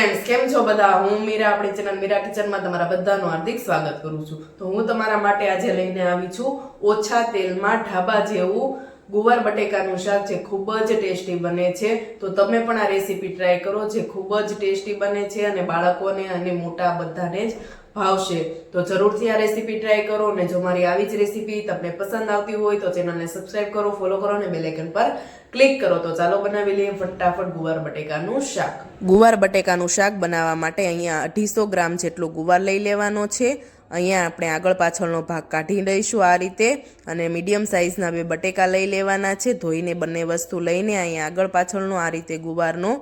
કેમ છો બધા? હું મીરા, આપણી ચેનલ મીરા કિચનમાં તમારા બધાનું હાર્દિક સ્વાગત કરું છું. તો હું તમારા માટે આજે લઈને આવી છું ઓછા તેલમાં ઢાબા જેવું ગુવાર બટેકાનું શાક જે ખૂબ જ ટેસ્ટી બને છે, તો તમે પણ આ રેસીપી ટ્રાય કરો જે ખૂબ જ ટેસ્ટી બને છે અને બાળકોને અને મોટા બધાને જ ભાવશે. તો જરૂરથી આ રેસીપી ટ્રાય કરો અને જો મારી આવી જ રેસીપી તમને પસંદ આવતી હોય તો ચેનલને સબસ્ક્રાઇબ કરો, ફોલો કરો અને બેલેકન પર ક્લિક કરો. તો ચાલો બનાવી લઈએ ફટાફટ ગુવાર બટેકાનું શાક. ગુવાર બટેકાનું શાક બનાવવા માટે અહીંયા અઢીસો ગ્રામ જેટલો ગુવાર લઈ લેવાનો છે. અહીંયા આપણે આગળ પાછળનો ભાગ કાઢી લઈશું આ રીતે અને મીડિયમ સાઇઝના બે બટેકા લઈ લેવાના છે. ધોઈને બંને વસ્તુ લઈને અહીંયા આગળ પાછળનો આ રીતે ગુવારનો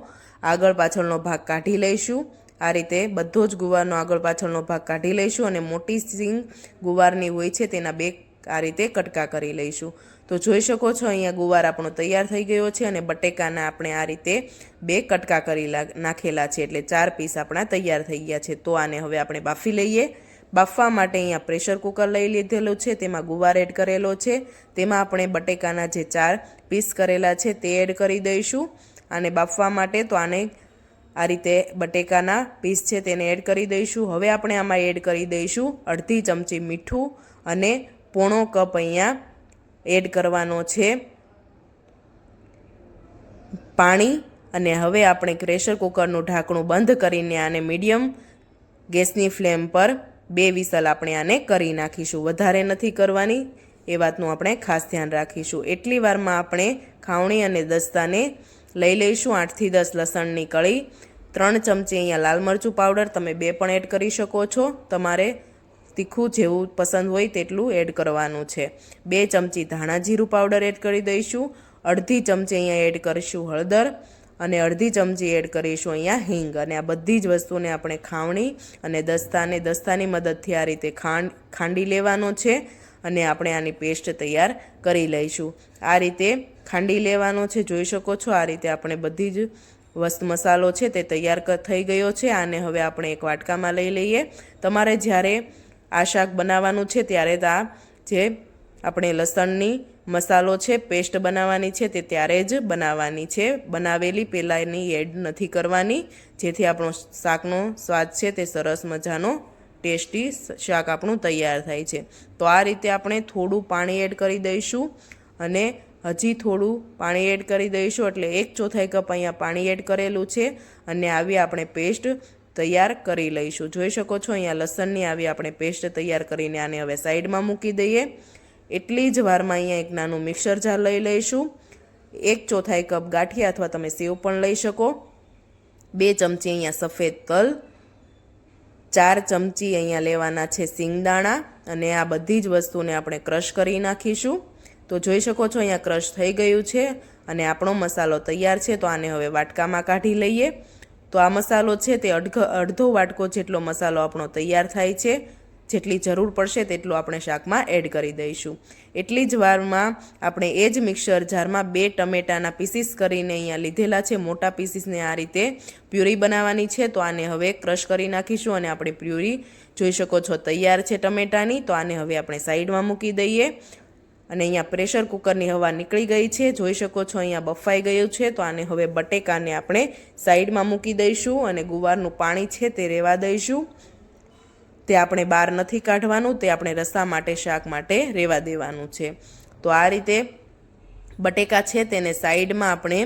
આગળ પાછળનો ભાગ કાઢી લઈશું. આ રીતે બધો જ ગુવારનો આગળ પાછળનો ભાગ કાઢી લઈશું અને મોટી સિંગ ગુવારની હોય છે તેના બે આ રીતે કટકા કરી લઈશું. તો જોઈ શકો છો અહીંયા ગુવાર આપણો તૈયાર થઈ ગયો છે અને બટેકાના આપણે આ રીતે બે કટકા કરી નાખેલા છે. એટલે ચાર પીસ આપણા તૈયાર થઈ ગયા છે. તો આને હવે આપણે બાફી લઈએ. બાફવા માટે અહીંયા પ્રેશર કુકર લઈ લીધેલું છે, તેમાં ગુવાર એડ કરેલો છે, તેમાં આપણે બટેકાના જે ચાર પીસ કરેલા છે તે એડ કરી દઈશું અને બાફવા માટે તો આને આ રીતે બટેકાના પીસ છે તેને એડ કરી દઈશું. હવે આપણે આમાં એડ કરી દઈશું અડધી ચમચી મીઠું અને પોણો કપ અહીંયા એડ કરવાનો છે પાણી અને હવે આપણે પ્રેશર કુકરનું ઢાંકણું બંધ કરીને આને મીડિયમ ગેસની ફ્લેમ પર બે વિસલ આપણે આને કરી નાખીશું. વધારે નથી કરવાની, એ વાતનું આપણે ખાસ ધ્યાન રાખીશું. એટલી વારમાં આપણે ખાવણી અને દસ્તાને લઈ લઈશું. આઠથી દસ લસણની કળી, ત્રણ ચમચી અહીંયા લાલ મરચું પાવડર, તમે બે પણ એડ કરી શકો છો. તમારે તીખું જેવું પસંદ હોય તેટલું એડ કરવાનું છે. બે ચમચી ધાણા જીરું પાવડર એડ કરી દઈશું. અડધી ચમચી અહીંયા એડ કરીશું હળદર. અને અડધી ચમચી એડ કરીશું અહીંયા હિંગ. અને આ બધી જ વસ્તુને આપણે ખાવણી અને દસ્તાને, દસ્તાની મદદથી આ રીતે ખાંડ, ખાંડી લેવાનો છે અને આપણે આની પેસ્ટ તૈયાર કરી લઈશું. આ રીતે ખાંડી લેવાનો છે, જોઈ શકો છો, આ રીતે આપણે બધી જ વસ્તુ મસાલો છે તે તૈયાર થઈ ગયો છે. આને હવે આપણે એક વાટકામાં લઈ લઈએ. તમારે જ્યારે આ શાક બનાવવાનું છે ત્યારે તો આ જે આપણે લસણની મસાલો છે, પેસ્ટ બનાવવાની છે, તે ત્યારે જ બનાવવાની છે. બનાવેલી પહેલાં એની એડ નથી કરવાની. જેથી આપણો શાકનો સ્વાદ છે, તે સરસ મજાનો, ટેસ્ટી શાક આપણું તૈયાર થાય છે. તો આ રીતે આપણે થોડું પાણી એડ કરી દઈશું અને હજી થોડું પાણી એડ કરી દઈશું. એટલે એક ચોથાઈ કપ અહીંયા પાણી એડ કરેલું છે અને આવી આપણે પેસ્ટ તૈયાર કરી લઈશું. જોઈ શકો છો, અહીંયા લસણની આવી આપણે પેસ્ટ તૈયાર કરીને આને હવે સાઈડમાં મૂકી દઈએ. એટલી જ વારમાં અહીંયા એક નાનું મિક્સર જાર લઈ લઈશું. એક ચોથાઈ કપ ગાંઠિયા અથવા તમે સેવ પણ લઈ શકો. બે ચમચી અહીંયા સફેદ તલ. ચાર ચમચી અહીંયા લેવાના છે સિંગદાણા અને આ બધી જ વસ્તુને આપણે ક્રશ કરી નાખીશું. તો જોઈ શકો છો અહીંયા ક્રશ થઈ ગયું છે અને આપણો મસાલો તૈયાર છે તો આને હવે વાટકામાં કાઢી લઈએ. તો આ મસાલો છે તે અડધો વાટકો જેટલો મસાલો આપણો તૈયાર થાય છે. જેટલી જરૂર પડશે તેટલું આપણે શાકમાં એડ કરી દઈશું. એટલી જ વારમાં આપણે એ જ મિક્સર જારમાં બે ટમેટાના પીસીસ કરીને અહીંયા લીધેલા છે. મોટા પીસીસને આ રીતે પ્યુરી બનાવવાની છે. તો આને હવે ક્રશ કરી નાખીશું અને આપણી પ્યુરી જોઈ શકો છો તૈયાર છે ટમેટાની. તો આને હવે આપણે સાઈડમાં મૂકી દઈએ. અને અહીંયા પ્રેશર કુકરની હવા નીકળી ગઈ છે. જોઈ શકો છો અહીંયા બફાઈ ગયું છે. તો આને હવે બટેકાને આપણે સાઈડમાં મૂકી દઈશું અને ગુવારનું પાણી છે તે રહેવા દઈશું. તે આપણે બહાર નથી કાઢવાનું, તે આપણે રસા માટે, શાક માટે રહેવા દેવાનું છે. તો આ રીતે બટેકા છે તેને સાઈડમાં આપણે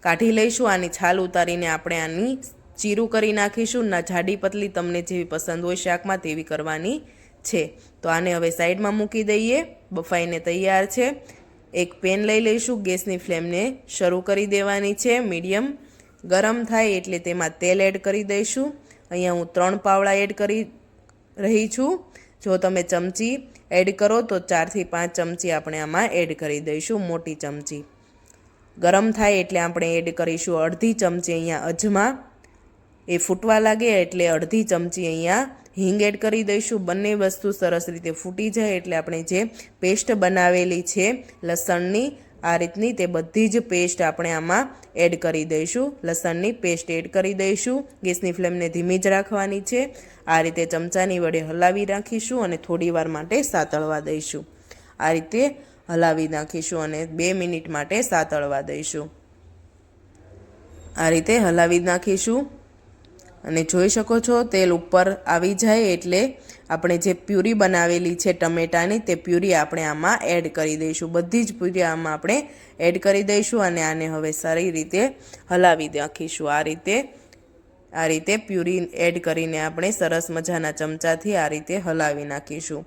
કાઢી લઈશું, આની છાલ ઉતારીને આપણે આની ચીરું કરી નાખીશું. ના જાડી પતલી તમને જેવી પસંદ હોય શાકમાં તેવી કરવાની છે. તો આને હવે સાઈડમાં મૂકી દઈએ, બફાઈને તૈયાર છે. એક પેન લઈ લઈશું, ગેસની ફ્લેમને શરૂ કરી દેવાની છે. મીડિયમ ગરમ થાય એટલે તેમાં તેલ એડ કરી દઈશું. અહીંયા હું ત્રણ પાવડા એડ કરી રહી છું. જો તમે ચમચી એડ કરો તો ચારથી પાંચ ચમચી આપણે આમાં એડ કરી દઈશું, મોટી ચમચી. ગરમ થાય એટલે આપણે એડ કરીશું અડધી ચમચી અહીંયા અજમા. એ ફૂટવા લાગે એટલે અડધી ચમચી અહીંયા હિંગ એડ કરી દઈશું. બંને વસ્તુ સરસ રીતે ફૂટી જાય એટલે આપણે જે પેસ્ટ બનાવેલી છે, લસણની આ રીતની તે બધી જ પેસ્ટ આપણે આમાં એડ કરી દઈશું. લસણની પેસ્ટ એડ કરી દઈશું. ગેસની ફ્લેમને ધીમી જ રાખવાની છે. આ રીતે ચમચાની વડે હલાવી રાખીશું અને થોડી વાર માટે સાતળવા દઈશું. આ રીતે હલાવી નાખીશું અને બે મિનિટ માટે સાતળવા દઈશું. આ રીતે હલાવી નાખીશું. અને જોઈ શકો છો તેલ ઉપર આવી જાય એટલે આપણે જે પ્યુરી બનાવેલી છે ટમેટાની તે પ્યુરી આપણે આમાં એડ કરી દઈશું. બધી જ પ્યુરી આમાં આપણે એડ કરી દઈશું અને આને હવે સારી રીતે હલાવી નાખીશું. આ રીતે આ રીતે પ્યુરી એડ કરીને આપણે સરસ મજાના ચમચાથી આ રીતે હલાવી નાખીશું.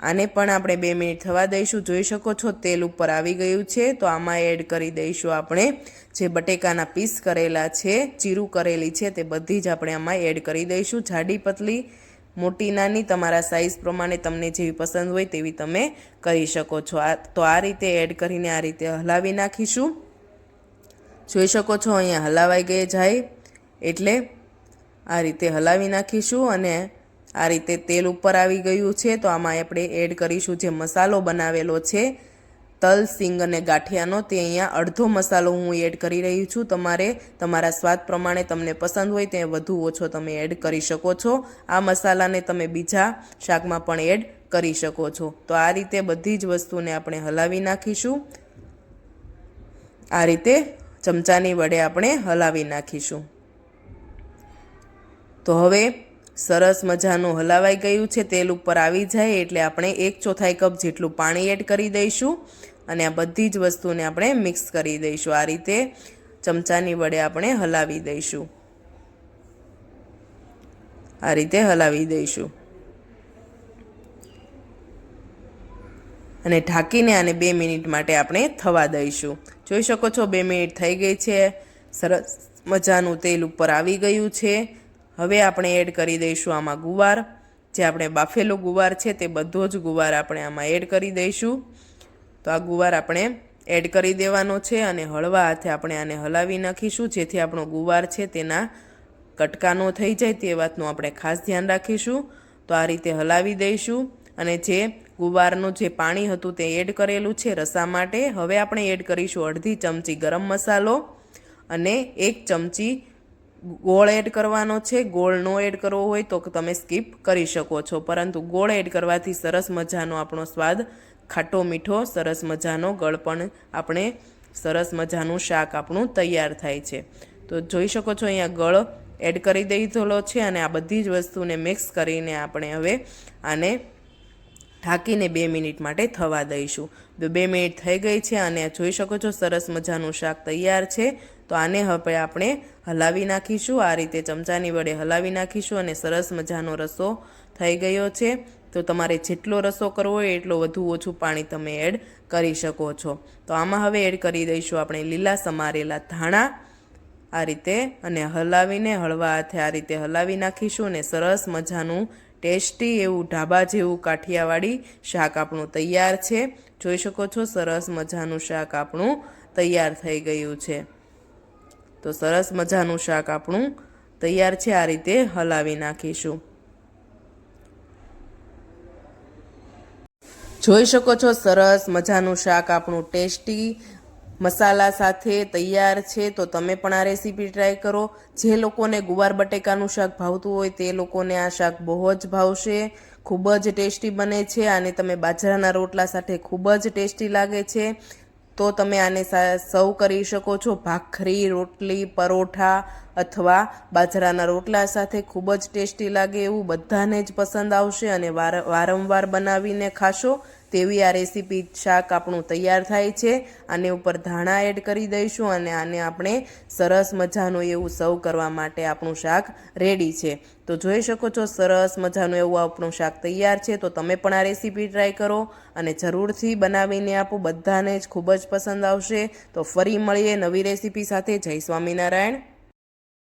આને પણ આપણે બે મિનિટ થવા દઈશું. જોઈ શકો છો, તેલ ઉપર આવી ગયું છે. તો આમાં એડ કરી દઈશું આપણે. જે બટેકાના પીસ કરેલા છે, ચીરું કરેલી છે, તે બધી જ આપણે આમાં એડ કરી દઈશું. જાડી પતલી, મોટી, નાની, તમારા સાઇઝ પ્રમાણે તમને જેવી પસંદ હોય તેવી તમે કરી શકો છો. આ, તો આ રીતે એડ કરીને આ રીતે હલાવી નાખીશું. જોઈ શકો છો, અહીંયા હલાવાઈ ગઈ જાય. એટલે આ રીતે હલાવી નાખીશું અને આ રીતે તેલ ઉપર આવી ગયું છે, તો આમાં આપણે એડ કરીશું જે મસાલો બનાવેલો છે, તલ, સિંગ અને ગાંઠિયાનો. તે અહીંયા અડધો મસાલો હું એડ કરી રહી છું. તમારે તમારા સ્વાદ પ્રમાણે તમને પસંદ હોય તે વધુ ઓછો તમે એડ કરી શકો છો. આ મસાલાને તમે બીજા શાકમાં પણ એડ કરી શકો છો. તો આ રીતે બધી જ વસ્તુને આપણે હલાવી નાખીશું. આ રીતે ચમચાની વડે આપણે હલાવી નાખીશું. તો હવે સરસ મજાનું હલાવાઈ ગયું છે, તેલ ઉપર આવી જાય એટલે આપણે એક ચોથાઈ કપ જેટલું પાણી એડ કરી દઈશું અને આ બધી જ વસ્તુને આપણે મિક્સ કરી દઈશું. આ રીતે ચમચાની વડે આપણે હલાવી દઈશું. આ રીતે હલાવી દઈશું. અને ઢાંકીને આને બે મિનિટ માટે આપણે થવા દઈશું. જોઈ શકો છો, બે મિનિટ થઈ ગઈ છે. સરસ મજાનું તેલ ઉપર આવી ગયું છે. હવે આપણે એડ કરી દઈશું આમાં ગુવાર. જે આપણે બાફેલો ગુવાર છે તે બધો જ ગુવાર આપણે આમાં એડ કરી દઈશું. તો આ ગુવાર આપણે એડ કરી દેવાનો છે અને હળવા હાથે આપણે આને હલાવી નાખીશું. જેથી આપણો ગુવાર છે તેના કટકાનો થઈ જાય તે વાતનું આપણે ખાસ ધ્યાન રાખીશું. તો આ રીતે હલાવી દઈશું અને જે ગુવારનું જે પાણી હતું તે એડ કરેલું છે રસા માટે, હવે આપણે એડ કરીશું અડધી ચમચી ગરમ મસાલો અને એક ચમચી ગોળ એડ કરવાનો છે, ગોળ નો એડ કરવો હોય તો તમે સ્કીપ કરી શકો છો. પરંતુ ગોળ એડ કરવાથી સરસ મજાનો આપણો સ્વાદ, ખાટો મીઠો, સરસ મજાનો ગળપણ આપણે સરસ મજાનું શાક આપણું તૈયાર થાય છે. તો જોઈ શકો છો અહીંયા ગળ એડ કરી દીધેલો છે અને આ બધી જ વસ્તુને મિક્સ કરીને આપણે હવે આને ઢાંકીને બે મિનિટ માટે થવા દઈશું. તો બે મિનિટ થઈ ગઈ છે અને જોઈ શકો છો સરસ મજાનું શાક તૈયાર છે. તો આને હવે આપણે હલાવી નાખીશું. આ રીતે ચમચાની વડે હલાવી નાખીશું અને સરસ મજાનો રસો થઈ ગયો છે. તો તમારે જેટલો રસો કરવો હોય એટલો વધુ ઓછું પાણી તમે એડ કરી શકો છો. તો આમાં હવે એડ કરી દઈશું આપણે લીલા સમારેલા ધાણા. આ રીતે અને હલાવીને હળવા હાથે આ રીતે હલાવી નાખીશું અને સરસ મજાનું ટેસ્ટી એવું ઢાબા જેવું કાઠિયાવાડી શાક આપણું તૈયાર છે. જોઈ શકો છો સરસ મજાનું શાક આપણું તૈયાર થઈ ગયું છે. તો સરસ મજાનું શાક આપણું તૈયાર છે આ રીતે હલાવી નાખીશું. જોઈ શકો છો સરસ મજાનું શાક આપણું ટેસ્ટી મસાલા સાથે તૈયાર છે, તો તમે પણ આ રેસીપી ટ્રાય કરો. જે લોકોને ગુવાર બટેકાનું શાક ભાવતું હોય તે લોકોને આ શાક બહુ જ ભાવશે, ખૂબ જ ટેસ્ટી બને છે અને તમે બાજરાના રોટલા સાથે ખૂબ જ ટેસ્ટી લાગે છે. તો તમે આને સર્વ કરી શકો છો. ભાખરી, રોટલી, પરોઠા અથવા બાજરાના રોટલા સાથે ખૂબ જ ટેસ્ટી લાગે એવું બધાને જ પસંદ આવશે અને વારંવાર બનાવીને ખાશો. તેવી આ રેસીપી શાક આપણું તૈયાર થાય છે. આને ઉપર ધાણા એડ કરી દઈશું અને આને આપણે સરસ મજાનું એવું સર્વ કરવા માટે આપણું શાક રેડી છે. તો જોઈ શકો છો સરસ મજાનું એવું આપણું શાક તૈયાર છે. તો તમે પણ આ રેસીપી ટ્રાય કરો અને જરૂરથી બનાવીને આપો. બધાને જ ખૂબ જ પસંદ આવશે. તો ફરી મળીએ નવી રેસીપી સાથે. જય સ્વામિનારાયણ.